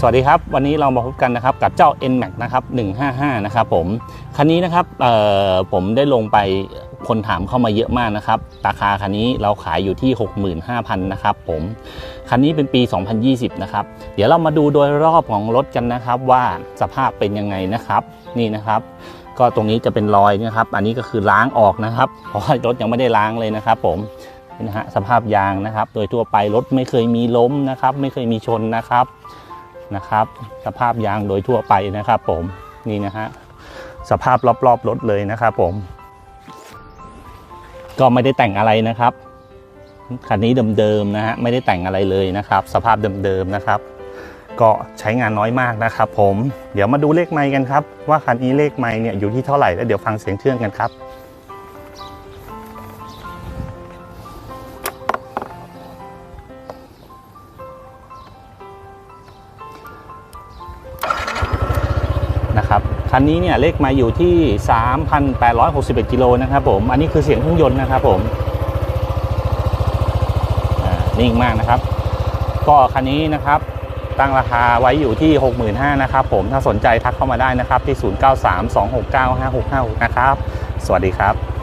สวัสดีครับ วันนี้เรามาพบกันนะครับกับเจ้า NMAX นะครับ155 นะครับผมคันนี้นะครับผมได้ลงไปคนถามเข้ามาเยอะมากนะครับราคาคันนี้เราขายอยู่ที่ 65,000นะครับผมคันนี้เป็นปี 2020 นะครับ เดี๋ยวเรามาดูโดยรอบของรถกันนะครับว่าสภาพเป็นยังไงนะครับ นี่นะครับ ก็ตรงนี้จะเป็นรอยนะครับ อันนี้ก็คือล้างออกนะครับเพราะรถยังไม่ได้ล้างเลยนะครับ ผมนะฮะสภาพยางนะครับ โดยทั่วไปรถไม่เคยมีล้มนะครับ ไม่เคยมีชนนะครับ นะครับ สภาพยางโดยทั่วไปนะครับผมนี่นะฮะสภาพรอบๆรถเลยนะครับผม ก็ไม่ได้แต่งอะไรนะครับคันนี้เดิมๆนะฮะไม่ได้แต่งอะไรเลยนะครับ สภาพเดิมๆนะครับ ก็ใช้งานน้อยมากนะครับผมเดี๋ยวมาดูเลขไมค์กันครับ ว่าคันนี้เลขไมค์เนี่ยอยู่ที่เท่าไหร่แล้วเดี๋ยวฟังเสียงเครื่องกันครับ นะครับ คันนี้เนี่ยเลขมาอยู่ที่ 3,861กิโลนะครับผม อันนี้คือเสียงเครื่องยนต์นะครับผมนิ่งมากนะครับ ก็คันนี้นะครับตั้งราคาไว้อยู่ที่ 65,000นะครับผม ถ้าสนใจทักเข้ามาได้นะครับที่ 0932695656 นะครับ สวัสดีครับ